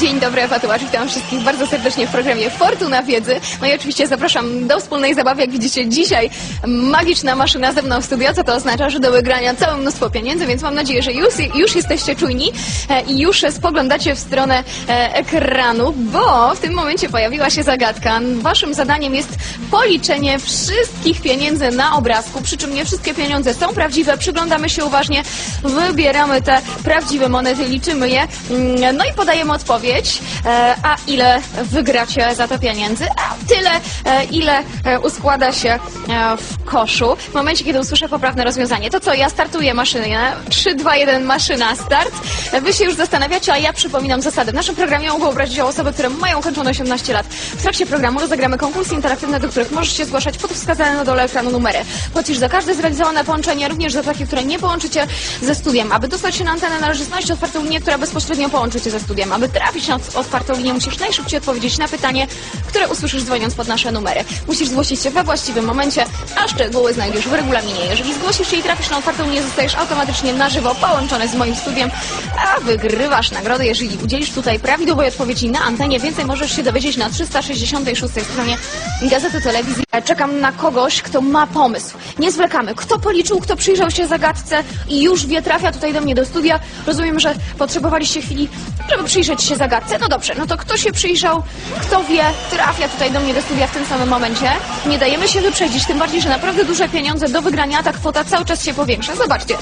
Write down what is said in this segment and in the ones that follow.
Dzień dobry, Ewa Tułacz. Witam wszystkich bardzo serdecznie w programie Fortuna Wiedzy. No i oczywiście zapraszam do wspólnej zabawy. Jak widzicie, dzisiaj magiczna maszyna ze mną w studio, co to oznacza, że do wygrania całe mnóstwo pieniędzy, więc mam nadzieję, że już, już jesteście czujni e, i już spoglądacie w stronę e, ekranu, bo w tym momencie pojawiła się zagadka. Waszym zadaniem jest policzenie wszystkich pieniędzy na obrazku, przy czym nie wszystkie pieniądze są prawdziwe. Przyglądamy się uważnie, wybieramy te prawdziwe monety, liczymy je, mm, no i podajemy odpowiedź. E, A ile wygracie za to pieniędzy? A tyle, e, ile e, uskłada się w koszu. W momencie, kiedy usłyszę poprawne rozwiązanie, to co, ja startuję maszynę. 3, 2, 1, maszyna, start. Wy się już zastanawiacie, a ja przypominam zasady. W naszym programie mogą brać osoby, które mają ukończone 18 lat. W trakcie programu rozegramy konkursy interaktywne, do których możesz się zgłaszać pod wskazane na dole ekranu numery. Płacisz za każde zrealizowane połączenie, również za takie, które nie połączycie ze studiem. Aby dostać się na antenę, należy znaleźć otwartą linię, która bezpośrednio połączy cię ze studiem. Aby trafić na otwartą linię, musisz najszybciej odpowiedzieć na pytanie, które usłyszysz dzwoniąc pod nasze numery. Musisz zgłosić się we właściwym momencie, a szczegóły znajdziesz w regulaminie. Jeżeli zgłosisz się i trafisz na otwartą linię, zostajesz automatycznie na żywo połączony z moim studiem, a wygrywasz nagrodę, jeżeli udzielisz tutaj prawidłowej odpowiedzi na antenie. Więcej możesz się dowiedzieć na 366 stronie Gazety Telewizji. Czekam na kogoś, kto ma pomysł. Nie zwlekamy. Kto policzył, kto przyjrzał się zagadce i już wie, trafia tutaj do mnie do studia. Rozumiem, że potrzebowaliście chwili, żeby przyjrzeć się zagadce. No dobrze, no to kto się przyjrzał, kto wie, trafia tutaj do mnie do studia w tym samym momencie. Nie dajemy się wyprzedzić, tym bardziej, że naprawdę duże pieniądze do wygrania, ta kwota cały czas się powiększa. Zobaczcie,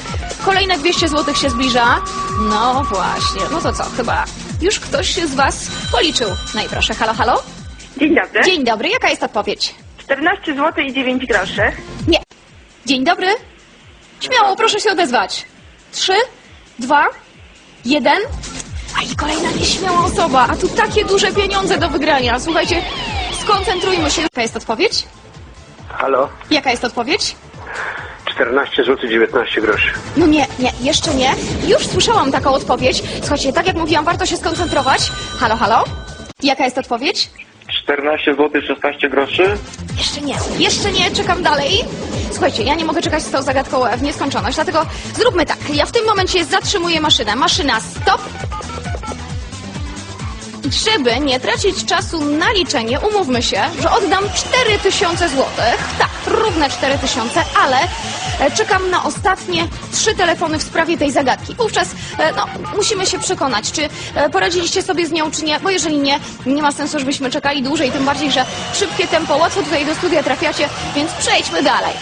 kolejne 200 zł się zbliża. No właśnie, no to co, chyba już ktoś z Was policzył. No i proszę, halo, halo. Dzień dobry. Dzień dobry, jaka jest odpowiedź? 14 zł i 9 groszy. Nie. Dzień dobry. Śmiało, proszę się odezwać. Trzy, dwa, jeden. A i kolejna nieśmiała osoba, a tu takie duże pieniądze do wygrania. Słuchajcie, skoncentrujmy się. Jaka jest odpowiedź? Halo? Jaka jest odpowiedź? 14 zł 19 groszy. No nie, nie, jeszcze nie. Już słyszałam taką odpowiedź. Słuchajcie, tak jak mówiłam, warto się skoncentrować. Halo, halo? Jaka jest odpowiedź? 14 zł 16 groszy? Jeszcze nie, jeszcze nie, czekam dalej. Słuchajcie, ja nie mogę czekać z tą zagadką w nieskończoność, dlatego zróbmy tak. Ja w tym momencie zatrzymuję maszynę. Maszyna stop. Żeby nie tracić czasu na liczenie, umówmy się, że oddam 4000 zł. Tak, równe 4000, ale e, czekam na ostatnie trzy telefony w sprawie tej zagadki. Wówczas e, no, musimy się przekonać, czy e, poradziliście sobie z nią, czy nie, bo jeżeli nie, nie ma sensu, żebyśmy czekali dłużej, tym bardziej, że szybkie tempo, łatwo tutaj do studia trafiacie, więc przejdźmy dalej.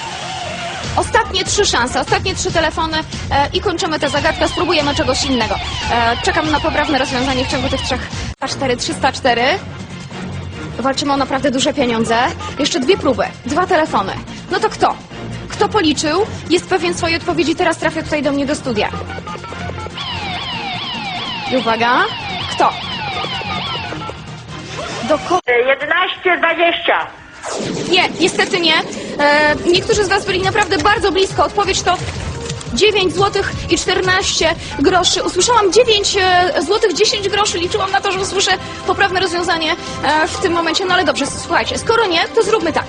Ostatnie trzy szanse, ostatnie trzy telefony e, i kończymy tę zagadkę, spróbujemy czegoś innego. E, czekam na poprawne rozwiązanie w ciągu tych trzech. 4 304. Walczymy o naprawdę duże pieniądze. Jeszcze dwie próby, dwa telefony. No to kto? Kto policzył? Jest pewien swojej odpowiedzi, teraz trafia tutaj do mnie do studia. I uwaga, kto? Do ko- 11, 20. Nie, niestety nie. E, niektórzy z Was byli naprawdę bardzo blisko. Odpowiedź to 9 zł i 14 groszy. Usłyszałam 9 e, zł 10 groszy. Liczyłam na to, że usłyszę poprawne rozwiązanie e, w tym momencie. No ale dobrze, słuchajcie, skoro nie, to zróbmy tak.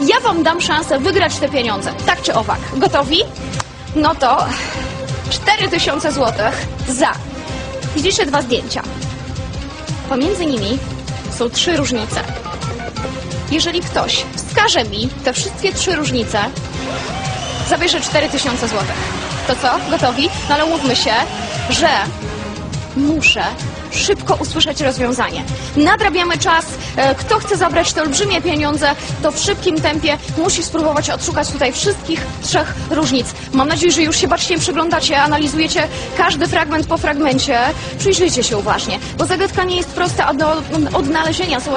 Ja Wam dam szansę wygrać te pieniądze. Tak czy owak. Gotowi? No to 4000 zł za. Widzicie dwa zdjęcia. Pomiędzy nimi są trzy różnice. Jeżeli ktoś wskaże mi te wszystkie trzy różnice, zabierze 4000 zł. To co? Gotowi? No ale umówmy się, że muszę szybko usłyszeć rozwiązanie. Nadrabiamy czas. E, Kto chce zabrać te olbrzymie pieniądze, to w szybkim tempie musi spróbować odszukać tutaj wszystkich trzech różnic. Mam nadzieję, że już się bacznie przyglądacie, analizujecie każdy fragment po fragmencie. Przyjrzyjcie się uważnie, bo zagadka nie jest prosta do odnalezienia. Są